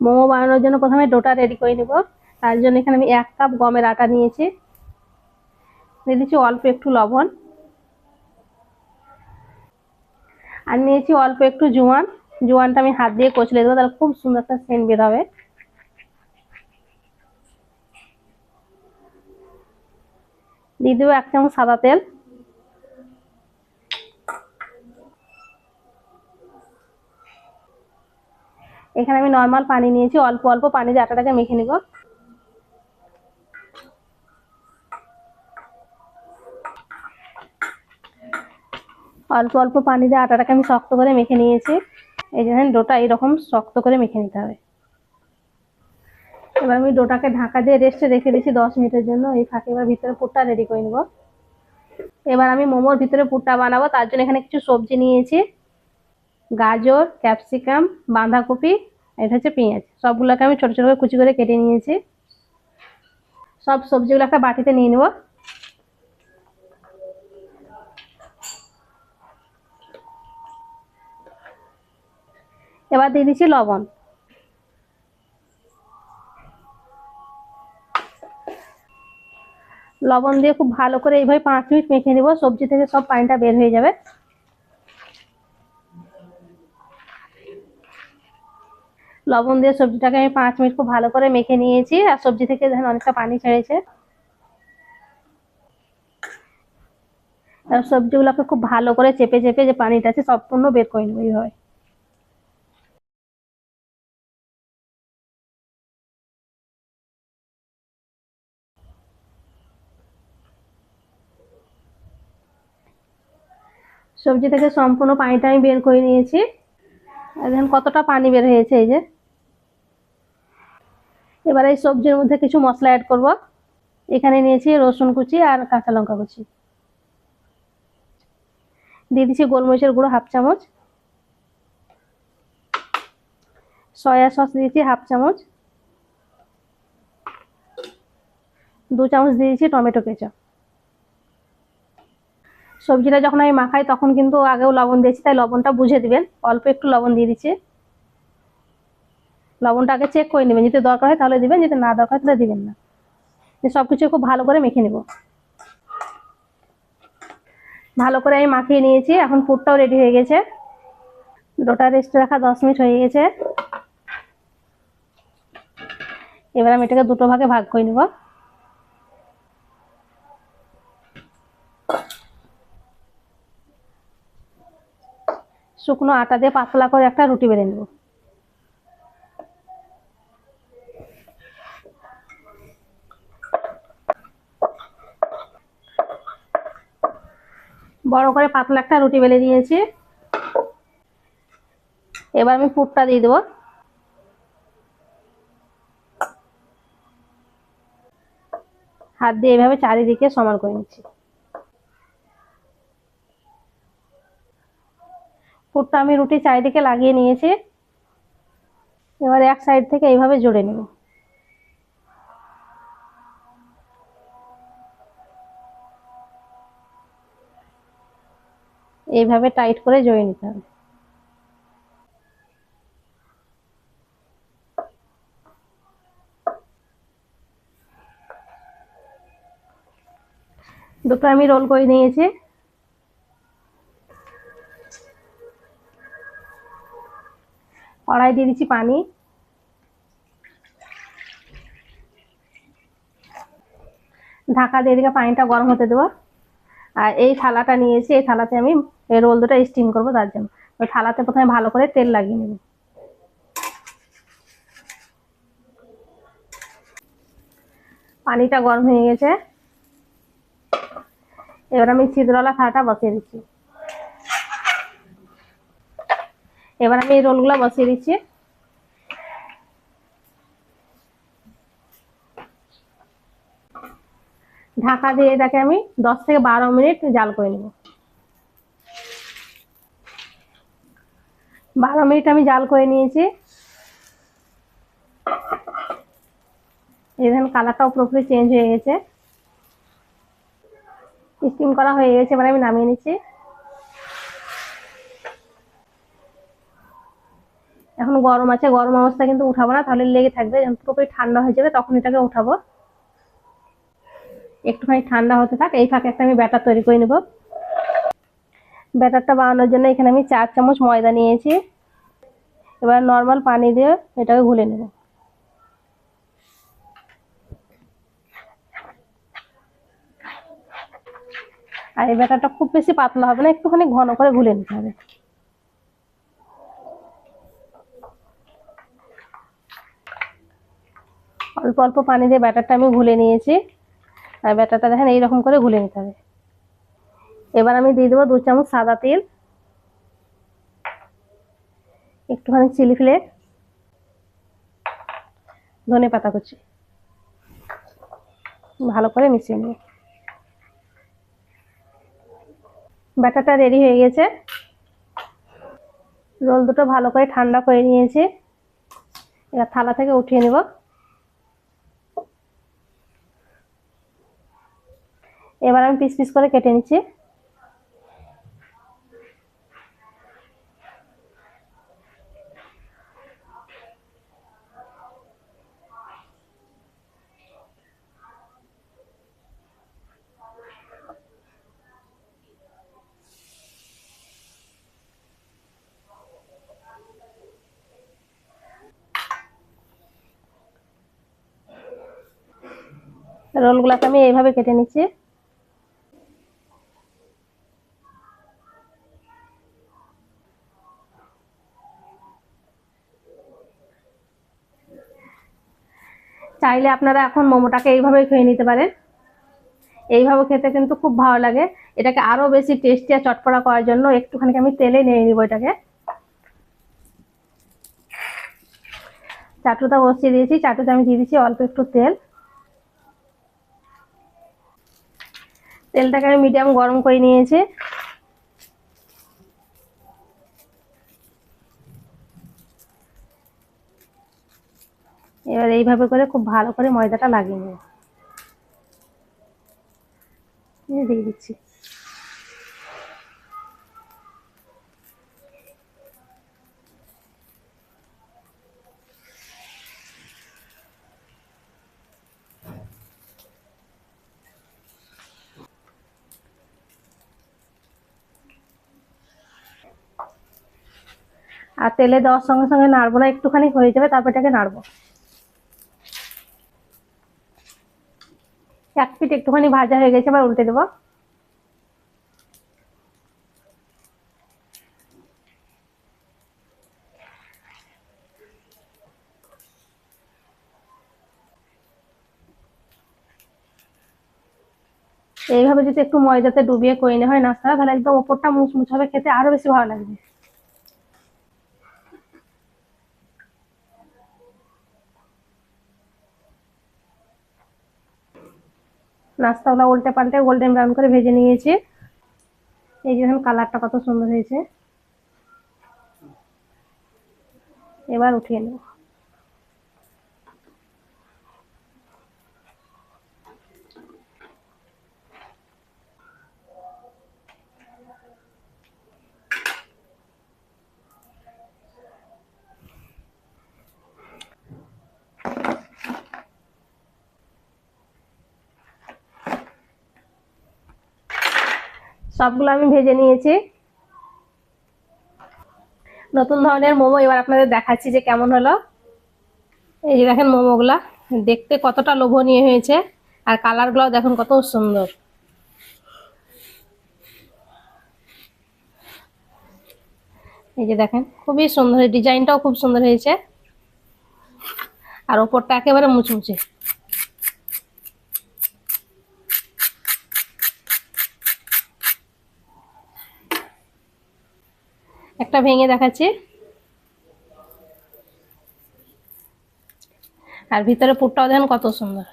মোমো বানানোর জন্য প্রথমে ডোটা রেডি করে নেব। তার জন্য এখানে আমি এক কাপ গমের আটা নিয়েছি। দিয়ে দিচ্ছি অল্প একটু লবণ। আর নিয়েছি অল্প একটু জোয়ান। জোয়ানটা আমি হাত দিয়ে কচলে দেবো, তাহলে খুব সুন্দর একটা সেন্ট বের হবে। দিয়ে দেবো এক চামচ সাদা তেল। এখানে আমি নর্মাল পানি নিয়েছি, অল্প অল্প পানি দিয়ে আটাটাকে মেখে নিব। অল্প অল্প পানি দিয়ে আটাটাকে আমি শক্ত করে মেখে নিয়েছি, এই জন্য ডোটা এইরকম শক্ত করে মেখে নিতে হবে। এবার আমি ডোটাকে ঢাকা দিয়ে রেস্টে রেখে দিয়েছি দশ মিনিটের জন্য, এই ফাঁকে এবার ভিতরে পুরটা রেডি করে নেব। এবার আমি মোমোর ভিতরে পুরটা বানাবো, তার জন্য এখানে কিছু সবজি নিয়েছি, গাজর ক্যাপসিকাম বাঁধাকপি এটা হচ্ছে পেঁয়াজ। সবগুলোকে আমি ছোটো ছোটো করে কুচি করে কেটে নিয়েছি। সব সবজিগুলো একটা বাটিতে নিয়ে নেব। এবার দিয়ে দিচ্ছি লবণ। লবণ দিয়ে খুব ভালো করে এইভাবে পাঁচ মিনিট মেখে নেব। সবজি থেকে সব পানিটা বের হয়ে যাবে। লবণ দিয়ে সবজিটাকে আমি পাঁচ মিনিট খুব ভালো করে মেখে নিয়েছি, আর সবজি থেকে দেখেন অনেকটা পানি ছেড়েছে। আর সবজিগুলোকে খুব ভালো করে চেপে চেপে যে পানিটা আছে সম্পূর্ণ বের করে নেব এইভাবে। সবজি থেকে সম্পূর্ণ পানিটা আমি বের করে নিয়েছি। দেখেন কতটা পানি বের হয়েছে এই যে। এবার এই সবজির মধ্যে কিছু মশলা অ্যাড করব। এখানে নিয়েছি রসুন কুচি আর কাঁচা লঙ্কা কুচি। দিয়ে দিচ্ছি গোলমরিচের গুঁড়ো হাফ চামচ। সয়া সস দিয়েছি হাফ চামচ। দু চামচ দিয়েছি টমেটো কেচাপ। সবজিটা যখন আমি মাখাই তখন কিন্তু আগেও লবণ দিয়েছি, তাই লবণটা বুঝে দিবেন। অল্প একটু লবণ দিয়ে দিচ্ছি। লবণটা আগে চেক করে নেবেন, যদি দরকার হয় তাহলে দিবেন, যদি না দরকার হয় তাহলে দিবেন না। সব কিছু খুব ভালো করে মেখে নেব। ভালো করে আমি মাখিয়ে নিয়েছি, এখন পুরটাও রেডি হয়ে গেছে। ডোটা রেস্টে রাখা দশ মিনিট হয়ে গেছে। এবার আমি এটাকে দুটো ভাগে ভাগ করে নেব। শুকনো আটা দিয়ে পাতলা করে একটা রুটি বেড়ে নেব। বড় করে পাতলা একটা রুটি বেলে দিয়েছি। এবার আমি পুরটা দিয়ে দেবো। হাত দিয়ে এভাবে চারিদিকে সমান করে নিচ্ছি। পুরটা আমি রুটি চারিদিকে লাগিয়ে নিয়েছি। এবার এক সাইড থেকে এইভাবে জোড়ে নেব। এইভাবে টাইট করে জড়িয়ে নিতে হবে। দুটো আমি রোল করে নিয়েছি। কড়াই দিয়ে দিচ্ছি পানি। ঢাকা দিয়ে দিকে পানিটা গরম হতে দেবো। আর এই থালাটা নিয়েছি, এই থালাতে আমি এই রোল দুটো স্টিম করব তার জন্য। ওই থালাতে প্রথমে ভালো করে তেল লাগিয়ে নেব। পানিটা গরম হয়ে গেছে। এবার আমি ছিদ্রওয়ালা থালাটা বসিয়ে দিচ্ছি। এবার আমি এই রোলগুলো বসিয়ে দিচ্ছি। ঢাকা দিয়ে এটাকে আমি দশ থেকে বারো মিনিট জাল করে নেব। বারো মিনিট আমি জাল করে নিয়েছি। এই দেখেন কালারটাও পুরোপুরি চেঞ্জ হয়ে গেছে। স্টিম করা হয়ে গেছে, এবার আমি নামিয়ে নিচ্ছি। এখন গরম আছে, গরম অবস্থা কিন্তু উঠাবো না, তাহলে লেগে থাকবে, যখন পুরোপুরি ঠান্ডা হয়ে যাবে তখন এটাকে উঠাবো। একটুখানি ঠান্ডা হতে থাক, এই ফাঁকে একটা আমি ব্যাটার তৈরি করে নেব। ব্যাটারটা বানানোর জন্য এখানে আমি চার চামচ ময়দা নিয়েছি। এবার নর্মাল পানি দিয়ে এটাকে গুলে নেব। আর এই ব্যাটারটা খুব বেশি পাতলা হবে না, একটুখানি ঘন করে গুলে নিতে হবে। অল্প অল্প পানি দিয়ে ব্যাটারটা আমি গুলে নিয়েছি। আর ব্যাটারটা দেখেন এইরকম করে গুলে নিতে হবে। এবার আমি দিয়ে দেবো দু চামচ সাদা তেল, একটুখানি চিলি ফ্লেক ধনে পাতা কুচি। ভালো করে মিশিয়ে নেব ব্যাটারটা রেডি হয়ে গেছে। রোল দুটো ভালো করে ঠান্ডা করে নিয়েছি। এবার থালা থেকে উঠিয়ে নেব। এবার আমি পিস পিস করে কেটে নিচ্ছি। রোলগুলোকে আমি এইভাবে কেটে নিচ্ছি। চাইলে আপনারা এখন মোমোটাকে এইভাবেই খেয়ে নিতে পারেন। এইভাবে খেতে কিন্তু খুব ভালো লাগে। এটাকে আরও বেশি টেস্টি আর চটপটা করার জন্য একটুখানি আমি তেলে নিয়ে নিব এটাকে। চাটুটা বসিয়ে দিয়েছি। চাটুতে আমি দিয়ে দিচ্ছি অল্প একটু তেল। তেলটাকে আমি মিডিয়াম গরম করে নিয়েছি। এবার এইভাবে করে খুব ভালো করে ময়দাটা লাগিয়ে নেব দিয়ে দিচ্ছি। আর তেলে দেওয়ার সঙ্গে সঙ্গে নাড়বো না, একটুখানি হয়ে যাবে, তারপর এটাকে নাড়বো এক পিঠ একটুখানি ভাজা হয়ে গেছে উল্টে দেবো। এইভাবে যদি একটু ময়দাতে ডুবিয়ে করে নেওয়া হয় নাস্তা তাহলে একদম ওপরটা মুচমুচ হবে, খেতে আরও বেশি ভালো লাগবে। নাস্তাগুলো উল্টে পাল্টে গোল্ডেন ব্রাউন করে ভেজে নিয়েছি। এই যে দেখুন, কালারটা কত সুন্দর হয়েছে। এবার উঠিয়ে নেব। সবগুলো আমি ভেজে নিয়েছি। নতুন ধরনের মোমো, এবার আপনাদের দেখাচ্ছি যে কেমন হলো। এই যে দেখেন মোমোগুলা, দেখতে কতটা লোভনীয় হয়েছে, আর কালারগুলোও দেখুন কত সুন্দর। এই যে দেখেন, খুবই সুন্দর, ডিজাইনটাও খুব সুন্দর হয়েছে। আর ওপরটা একেবারে মুচমুচে। একটা ভেঙে দেখাচ্ছি। আর ভিতরে পুরটাও দেখেন কত সুন্দর।